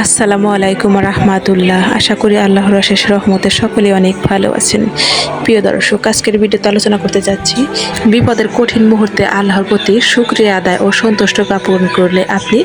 আসসালামু আলাইকুম রহমাতুল্লাহ। আশা করি আল্লাহর অশেষ রহমতে সকলে অনেক ভালো আছেন। প্রিয় দর্শক, আজকের ভিডিওতে আলোচনা করতে যাচ্ছি। বিপদের কঠিন মুহূর্তে আল্লাহর প্রতি শুক্রিয়া আদায় ও সন্তুষ্ট জ্ঞাপন করলে আপনি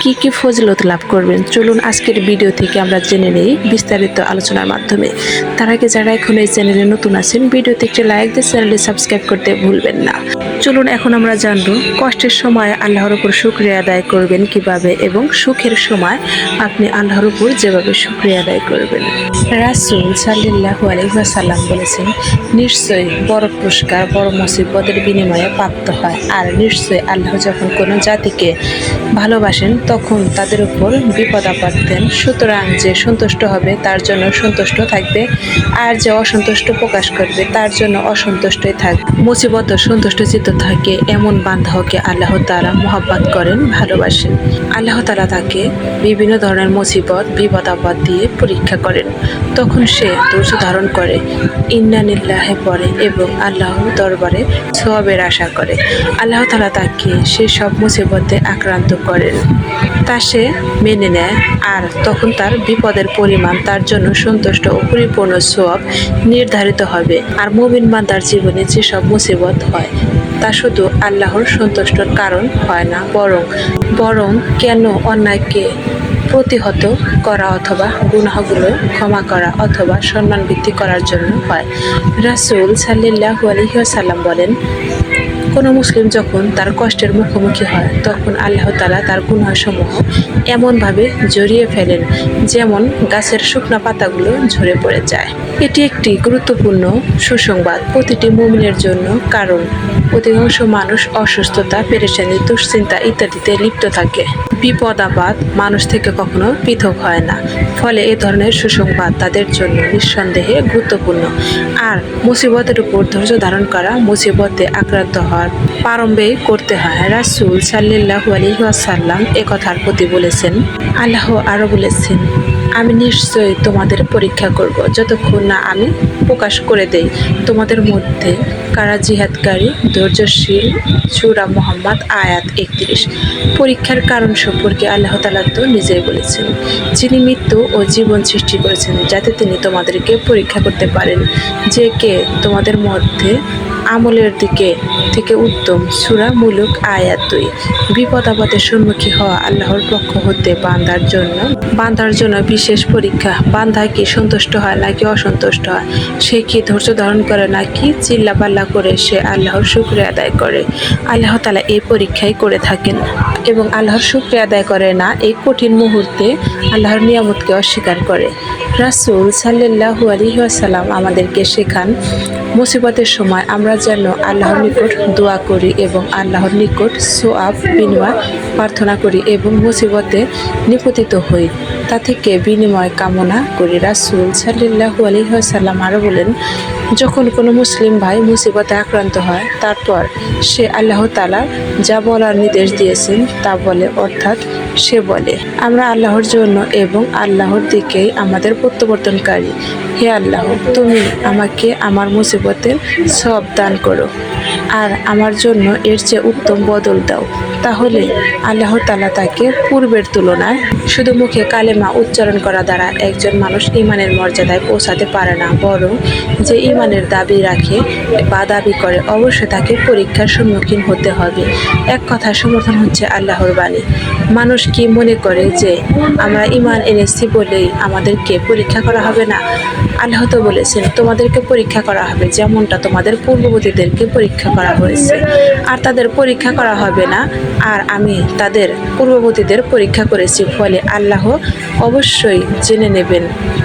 কি কি ফজলত লাভ করবেন? চলুন আজকের ভিডিও থেকে আমরা জেনে নেই বিস্তারিত আলোচনার মাধ্যমে। তার আগে যারা এখন এই চ্যানেলে নতুন আছেন, ভিডিওতে একটি লাইক দিয়ে চ্যানেলটি সাবস্ক্রাইব করতে ভুলবেন না। চলুন এখন আমরা জানব, কষ্টের সময় আল্লাহর উপর শুক্রিয়া আদায় করবেন কীভাবে এবং সুখের সময় আপনি আল্লাহর উপর যেভাবে শুক্রিয়া আদায় করবেন। রাসুল সাল্লাহু আলহিহাসাল্লাম বলেছেন, নিশ্চয়ই বড় পুরস্কার, বড় মুসিবতের বিনিময়ে প্রাপ্ত হয়। আর নিশ্চয়ই আল্লাহ যখন কোনো জাতিকে ভালোবাসেন, তখন তাদের উপর বিপদ আপদ দেন। সুতরাং যে সন্তুষ্ট হবে, তার জন্য সন্তুষ্ট থাকবে। আর যে অসন্তুষ্ট প্রকাশ করবে, তার জন্য অসন্তুষ্টই থাকবে। মুসিবত সন্তুষ্ট চিত্ত থাকে এমন বান্ধবকে আল্লাহ তারা মোহাব্বত করেন, ভালোবাসেন। আল্লাহ তালা তাকে বিভিন্ন ধরনের মুসিবত বিপদ আপদ দিয়ে পরীক্ষা করেন। তখন সে ধৈর্য ধারণ করে। ইন্নানিল্লাহে পড়ে এবং আল্লাহর দরবারে সবের আশা করে। আল্লাহ তালা তাকে সে সব মুসিবতে আক্রান্ত করেন। তা সে মেনে নেয় আর তখন তার বিপদের পরিমাণ, তার জন্য সন্তুষ্ট ও পরিপূর্ণ সব নির্ধারিত হবে। আর মুমিন বান্দার জীবনে যেসব মুসিবত হয়, তা শুধু আল্লাহর সন্তুষ্টর কারণ হয় না, বরং বরং কেন অন্যায়কে প্রতিহত করা অথবা গুনাহগুলো ক্ষমা করা অথবা সম্মান বৃদ্ধি করার জন্য হয়। রাসুল সাল্লাহু আলহিহাসাল্লাম বলেন, কোনো মুসলিম যখন তার কষ্টের মুখোমুখি হয়, তখন আল্লাহ তালা তার গুনাহসমূহ এমনভাবে জড়িয়ে ফেলেন যেমন গাছের শুকনো পাতাগুলো ঝরে পড়ে যায়। এটি একটি গুরুত্বপূর্ণ সুসংবাদ, প্রতিটি মুমিনের জন্য কারণ। অধিকাংশ মানুষ অসুস্থতা, পেরেশানি, দুশ্চিন্তা ইত্যাদিতে লিপ্ত থাকে। বিপদ, আপদ মানুষ থেকে কখনো পৃথক হয় না। ফলে এ ধরনের সুসংবাদ তাদের জন্য নিঃসন্দেহে গুরুত্বপূর্ণ। আর মুসিবতের উপর ধৈর্য ধারণ করা মুসিবতে আক্রান্ত হওয়ার প্রারম্ভেই করতে হয়। রাসুল সাল্লাহু আলহিহাসাল্লাম এ কথার প্রতি বলেছেন, আল্লাহ আরও বলেছেন, আমি নিশ্চয়ই তোমাদের পরীক্ষা করব। যতক্ষণ না আমি প্রকাশ করে দেই, তোমাদের মধ্যে কারা জিহাদকারী? ধৈর্যশীল সুরা মোহাম্মদ, আয়াত একত্রিশ। পরীক্ষার কারণ সম্পর্কে আল্লাহ তালা তো নিজেই বলেছেন, যিনি মৃত্যু ও জীবন সৃষ্টি করেছেন, যাতে তিনি তোমাদেরকে পরীক্ষা করতে পারেন। যে কে তোমাদের মধ্যে আমলের দিকে থেকে উত্তম সুরা মুলুক আয়াত দুই। বিপদ আপদের সম্মুখীন হওয়া আল্লাহর পক্ষ হতে বান্দার জন্য বান্দার জন্য বিশেষ পরীক্ষা বান্ধা কি সন্তুষ্ট হয় নাকি অসন্তুষ্ট হয়? সে কি ধৈর্য ধারণ করে নাকি চিল্লা পাল্লা করে সে আল্লাহর শুক্রিয়া আদায় করে? আল্লাহ তালা এই পরীক্ষাই করে থাকেন এবং আল্লাহর শুক্রিয়া আদায় করে না, এই কঠিন মুহূর্তে আল্লাহর নিয়ামতকে অস্বীকার করে। রাসুল সাল্লাহু আলহিহাসাল্লাম আমাদেরকে শেখান মুসিবতের সময় আমরা যেন আল্লাহর নিকট দোয়া করি এবং আল্লাহর নিকট সোয়াব, বিনিময় প্রার্থনা করি এবং মুসিবতে নিপতিত হই, তা থেকে বিনিময় কামনা করি। রাসুল সাল্লাহু আলহিহাসাল্লাম আরও বলেন, যখন কোনো মুসলিম ভাই মুসিবতে আক্রান্ত হয়, তারপর সে আল্লাহ তালা যা বলার নির্দেশ দিয়েছেন তা বলে, অর্থাৎ সে বলে, আমরা আল্লাহর জন্য এবং আল্লাহর দিকেই আমাদের প্রত্যাবর্তনকারী। হে আল্লাহ, তুমি আমাকে আমার মুসিবতের সব দান করো। আর আমার জন্য এর চেয়ে উত্তম বদল দাও। তাহলে আল্লাহ তালা তাকে পূর্বের তুলনায় শুধু মুখে কালেমা উচ্চারণ করা দ্বারা একজন মানুষ ইমানের মর্যাদায় পৌঁছাতে পারে না, বরং যে ইমানের দাবি রাখে বা দাবি করে অবশ্যই তাকে পরীক্ষার সম্মুখীন হতে হবে। এক কথা সমর্থন হচ্ছে আল্লাহর বাণী। মানুষ কি মনে করে যে আমরা ইমান এনেছি বলেই আমাদেরকে পরীক্ষা করা হবে না? আল্লাহ তো বলেছেন, তোমাদেরকে পরীক্ষা করা হবে যেমনটা তোমাদের পূর্ববর্তীদেরকে পরীক্ষা করা হয়েছে। আর তাদের পরীক্ষা করা হবে না। আর আমি তাদের পূর্ববর্তীদের পরীক্ষা করেছি। ফলে আল্লাহ অবশ্যই জেনে নেবেন।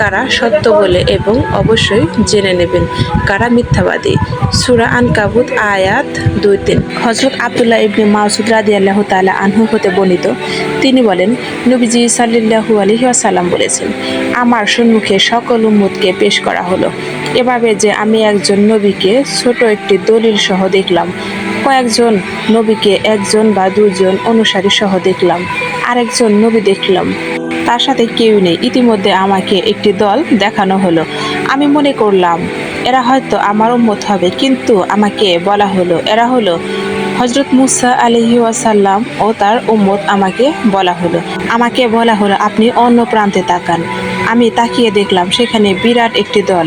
কারা সত্য বলে এবং অবশ্যই জেনে নেবেন। কারা মিথ্যাবাদী? সুরা আন কাবুত আয়াত দুই তিন। হজরত আবদুল্লাহ ইবনে মাসুদ রাদি আল্লাহ তালা আনহু হতে বর্ণিত। তিনি বলেন, নবীজি সাল্লাহু আলহি আসাল্লাম বলেছেন, আমার সম্মুখে সকল উম্মতকে পেশ করা হলো। এভাবে যে আমি একজন নবীকে ছোট একটি দলিল সহ দেখলাম, কয়েকজন নবীকে একজন বা দুজন অনুসারী সহ দেখলাম, আরেকজন নবী দেখলাম তার সাথে কেউ নেই। ইতিমধ্যে আমাকে একটি দল দেখানো হলো। আমি মনে করলাম, এরা হয়তো আমার উম্মত হবে, কিন্তু আমাকে বলা হলো, এরা হলো হজরত মুসা আলহি ওয়াসাল্লাম ও তার উম্মত আমাকে বলা হলো। আমাকে বলা হলো, আপনি অন্য প্রান্তে তাকান। আমি তাকিয়ে দেখলাম, সেখানে বিরাট একটি দল।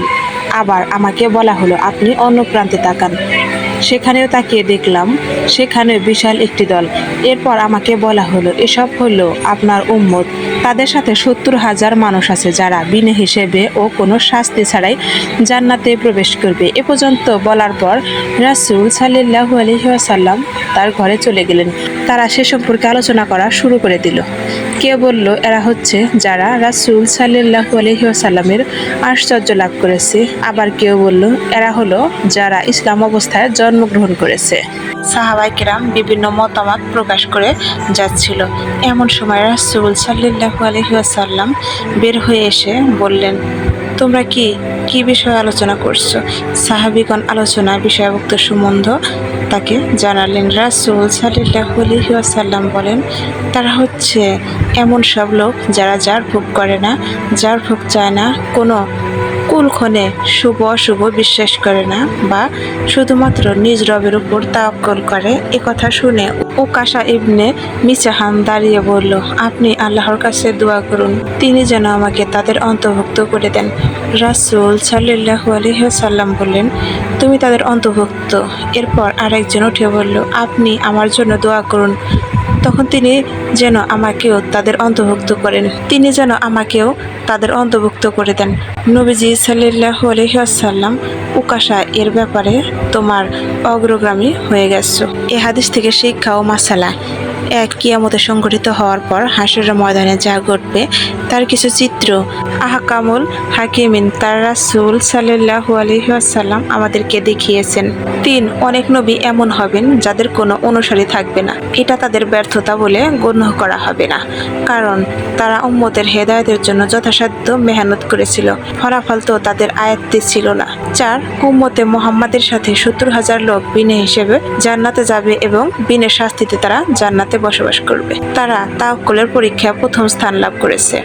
আবার আমাকে বলা হলো, আপনি অন্য প্রান্তে তাকান। সেখানেও তাকিয়ে দেখলাম সেখানে বিশাল একটি দল। এরপর আমাকে বলা হলো, এসব হলো আপনার উম্মত। তাদের সাথে সত্তর হাজার মানুষ আছে যারা বিনে হিসেবে ও কোনো শাস্তি ছাড়াই জান্নাতে প্রবেশ করবে। এ পর্যন্ত বলার পর রাসূল সাল্লাল্লাহু আলাইহি তার ঘরে চলে গেলেন। তারা সে সম্পর্কে আলোচনা করা শুরু করে দিল। কেউ বলল, এরা হচ্ছে যারা রাসূল সাল্লাল্লাহু আলাইহি ওয়াসাল্লামের আশ্চর্য লাভ করেছে। আবার কেউ বলল, এরা হলো যারা ইসলাম অবস্থায় জন্মগ্রহণ করেছে। সাহাবাই কিরাম বিভিন্ন মতামত প্রকাশ করে যাচ্ছিল। এমন সময় রাসূল সাল্লাল্লাহু আলাইহি ওয়াসাল্লাম বের হয়ে এসে বললেন, তোমরা কি কি বিষয়ে আলোচনা করছ? সাহাবিগণ আলোচনা বিষয়ভুক্ত সম্বন্ধ তাকে জানালেন। রাসূল ওয়াসাল্লাম বলেন, তারা হচ্ছে এমন সব লোক যারা যার ভোগ করে না, যার ভোগ চায় না, কোনো কুলক্ষণে শুভ অশুভ বিশ্বাস করে না বা শুধুমাত্র নিজ রবের উপর তাওয়াক্কল করে। এ কথা শুনে ওকাশা ইবনে মিসাহান দাঁড়িয়ে বলল, আপনি আল্লাহর কাছে দোয়া করুন। তিনি যেন আমাকে তাদের অন্তর্ভুক্ত করে দেন। রাসূল সাল্লাল্লাহু আলাইহি সাল্লাম বললেন, তুমি তাদের অন্তর্ভুক্ত। এরপর আরেকজন উঠে বলল, আপনি আমার জন্য দোয়া করুন। তখন তিনি যেন আমাকেও তাদের অন্তর্ভুক্ত করেন। তিনি যেন আমাকেও তাদের অন্তর্ভুক্ত করে দেন। নবীজি সাল্লাহ আলহ্লাম উকাশা এর ব্যাপারে তোমার অগ্রগামী হয়ে গেছ। এ হাদিস থেকে শিক্ষা ও মাসালা। এক কিয়ামতে সংগঠিত হওয়ার পর হাসরের ময়দানে যা ঘটবে, তার কিছু চিত্র। আহকামুল হাকিমিন, তার রাসূল সাল্লাল্লাহু আলাইহি আমাদেরকে দেখিয়েছেন। তিন, অনেক নবী এমন হবেন যাদের কোনো অনুসারী থাকবে না। এটা তাদের ব্যর্থতা বলে গণ্য করা হবে না। কারণ তারা উম্মতের হেদায়েতের জন্য যথাসাধ্য মেহনত করেছিল। ফলাফল তো তাদের আয়ত্তে ছিল না। চার উম্মতে মোহাম্মদের সাথে সত্তর হাজার লোক বিনে হিসেবে জান্নাতে যাবে এবং বিনে শাস্তিতে তারা জান্নাতে বসবাস করবে। তারা তাওকুলের পরীক্ষা প্রথম স্থান লাভ করেছে।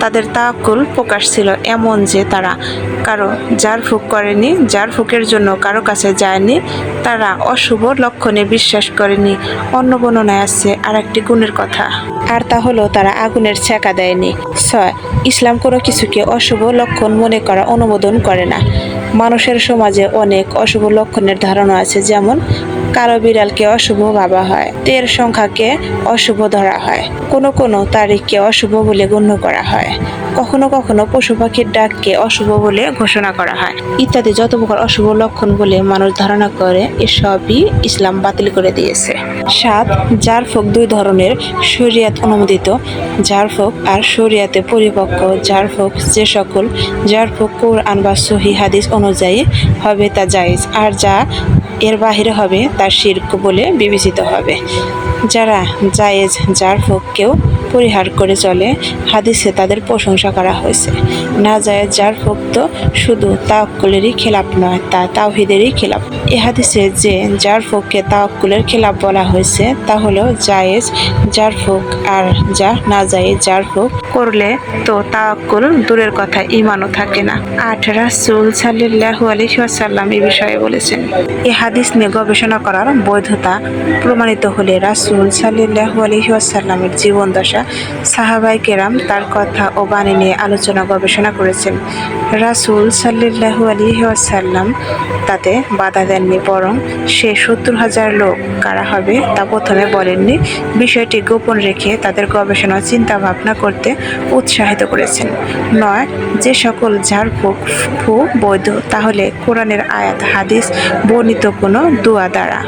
তাদের তাওকুল প্রকাশ ছিল এমন যে তারা কারও যার ফুক করেনি যার ফুকের জন্য কারও কাছে যায়নি, তারা অশুভ লক্ষণে বিশ্বাস করেনি। অন্য বর্ণনায় আছে আর একটি গুণের কথা। আর তা হলো তারা আগুনের ছ্যাঁকা দেয়নি। ছয়, ইসলাম কোনো কিছুকে অশুভ লক্ষণ মনে করা অনুমোদন করে না। মানুষের সমাজে অনেক অশুভ লক্ষণের ধারণা আছে যেমন কালো বিড়ালকে অশুভ ভাবা হয়। তের সংখ্যাকে অশুভ ধরা হয়। কোনো কোনো তারিখকে অশুভ বলে গণ্য করা হয়। কখনো কখনো পশু পাখির ডাককে অশুভ বলে ঘোষণা করা হয়। ইত্যাদি যত প্রকার অশুভ লক্ষণ বলে মানুষ ধারণা করে, এসবই ইসলাম বাতিল করে দিয়েছে। সাত, জারফোক দুই ধরনের শরিয়াত অনুমোদিত। জারফোক আর শরিয়াতে পরিপক্ক জারফোক যে সকল জারফোক কোরআন বা সহি হাদিস অনুযায়ী হবে তা জায়েজ। আর যা এর বাহিরে হবে তার শির্ক বলে বিবেচিত হবে। যারা জায়েজ, যার ফোককেও পরিহার করে চলে, হাদিসে তাদের প্রশংসা করা হয়েছে। না জায়েজ, যার ফোক তো শুধু তাওয়াক্কুলেরই খেলাপ নয়, তা তাওহিদেরই খেলাপ এ হাদিসে যে যার ফোককে তাওয়াক্কুলের খেলাপ বলা হয়েছে তা হলো জায়েজ যার ফোক আর যা না জায়েজ যার ফোক করলে তো তাওয়াক্কুল দূরের কথা ইমানও থাকে না। আট রাসূল সাল্লাল্লাহু আলাইহি ওয়াসাল্লাম এই বিষয়ে বলেছেন এই হাদিস নিয়ে গবেষণা করার বৈধতা প্রমাণিত হলে রাসূল ওয়াসাল্লামের জীবন দশা সাহাবাই কেরাম তার কথা ও বাণী নিয়ে আলোচনা গবেষণা করেছেন। রাসূল সাল্লাল্লাহু আলাইহি ওয়াসাল্লাম তাতে বাধা দেননি, বরং সে সত্তর হাজার লোক কারা হবে তা প্রথমে বলেননি। বিষয়টি গোপন রেখে তাদের গবেষণা চিন্তা ভাবনা করতে উৎসাহিত করেছেন। নয়, যে সকল ঝাড়ফুঁক ফু বৈধ, তাহলে কোরআনের আয়াত, হাদিস, বর্ণিত কোনো দোয়া দ্বারা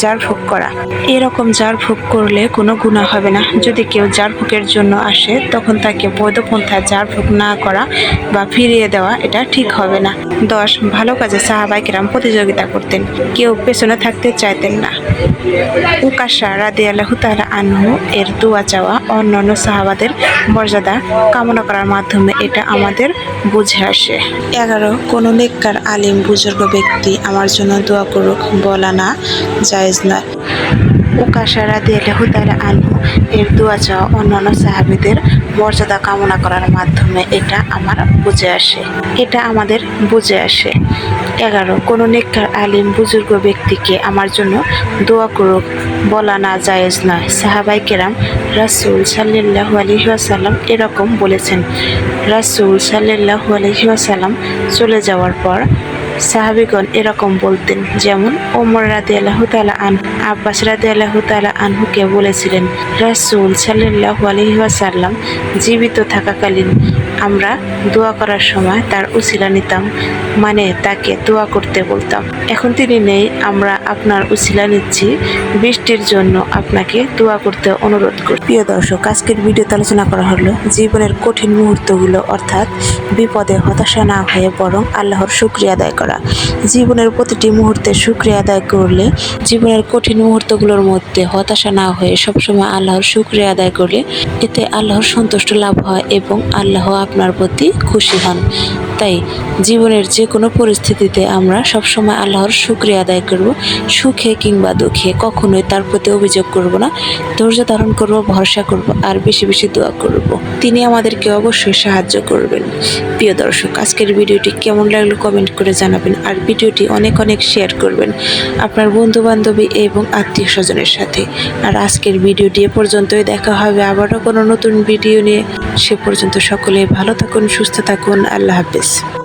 ঝাড়ফুঁক করা। এরকম ঝাড়ফুঁক করলে কোনো গুণা হবে না। যদি কেউ ঝাড়ফুঁকের জন্য আসে, তখন তাকে বৈধ পন্থায় ঝাড়ফুঁক না করা বা ফিরিয়ে দেওয়া এটা ঠিক হবে না। দশ, ভালো কাজে সাহাবাইকেরাম প্রতিযোগিতা করতেন কেউ পেছনে থাকতে চাইতেন না। উকাশা রাদি আল্লাহ তালা আনহু এর দোয়া চাওয়া অন্যান্য সাহাবাদের মর্যাদা কামনা করার মাধ্যমে এটা আমাদের বুঝে আসে। এগারো, কোনো নেককার, আলিম, বুজুর্গ ব্যক্তি আমার জন্য দোয়া করুক, বলা না, জায়েজ নয়। উকাশা রাদি আল্লাহ তালা আনহু এর দোয়া চাওয়া অন্যান্য সাহাবিদের মর্যাদা কামনা করার মাধ্যমে এটা আমার বুঝে আসে। এটা আমাদের বুঝে আসে। এগারো। কোন নেককার আলিম বুজুর্গ ব্যক্তিকে আমার জন্য দোয়া করুক, বলা না জায়েজ নয়। সাহাবাই কেরাম রাসুল সাল্লাহ আলহিহাসাল্লাম এরকম বলেছেন, রাসুল সাল্লাহ আলহিহাসাল্লাম চলে যাওয়ার পর সাহাবিগণ এরকম বলতেন, যেমন ওমর রাদি আল্লাহ তালা আন আব্বাস রাদি আল্লাহ তালা আনহুকে বলেছিলেন, রাসুল সাল্লাহু আলহিহাসাল্লাম জীবিত থাকাকালীন আমরা দোয়া করার সময় তার উসিলা নিতাম মানে তাকে দোয়া করতে বলতাম। এখন তিনি নেই, আমরা আপনার উসিলা নিচ্ছি, বৃষ্টির জন্য আপনাকে দোয়া করতে অনুরোধ করি প্রিয় দর্শক, আজকের ভিডিওতে আলোচনা করা হলো জীবনের কঠিন মুহূর্তগুলো, অর্থাৎ বিপদে হতাশা না হয়ে বরং আল্লাহর শুক্রিয়া আদায় জীবনের প্রতিটি মুহূর্তে শুক্রিয়া আদায় করলে, জীবনের কঠিন মুহূর্তগুলোর মধ্যে হতাশা না হয়ে সবসময় আল্লাহর শুক্রিয়া আদায় করলে, এতে আল্লাহর সন্তুষ্ট লাভ হয় এবং আল্লাহ আপনার প্রতি খুশি হন। তাই জীবনের যে কোনো পরিস্থিতিতে আমরা সবসময় আল্লাহর শুক্রিয়া আদায় করব, সুখে কিংবা দুঃখে। কখনোই তার প্রতি অভিযোগ করব না, ধৈর্য ধারণ করব, ভরসা করব, আর বেশি বেশি দোয়া করব। তিনি আমাদেরকে অবশ্যই সাহায্য করবেন। প্রিয় দর্শক, আজকের ভিডিওটি কেমন লাগল কমেন্ট করে জানাবেন, আর ভিডিওটি অনেক অনেক শেয়ার করবেন আপনার বন্ধু বান্ধবী এবং আত্মীয় স্বজনের সাথে। আর আজকের ভিডিওটি এ পর্যন্তই, দেখা হবে আবারও কোনো নতুন ভিডিও নিয়ে। সে পর্যন্ত সকলে ভালো থাকুন, সুস্থ থাকুন, আল্লাহ হাফেজ। viewers.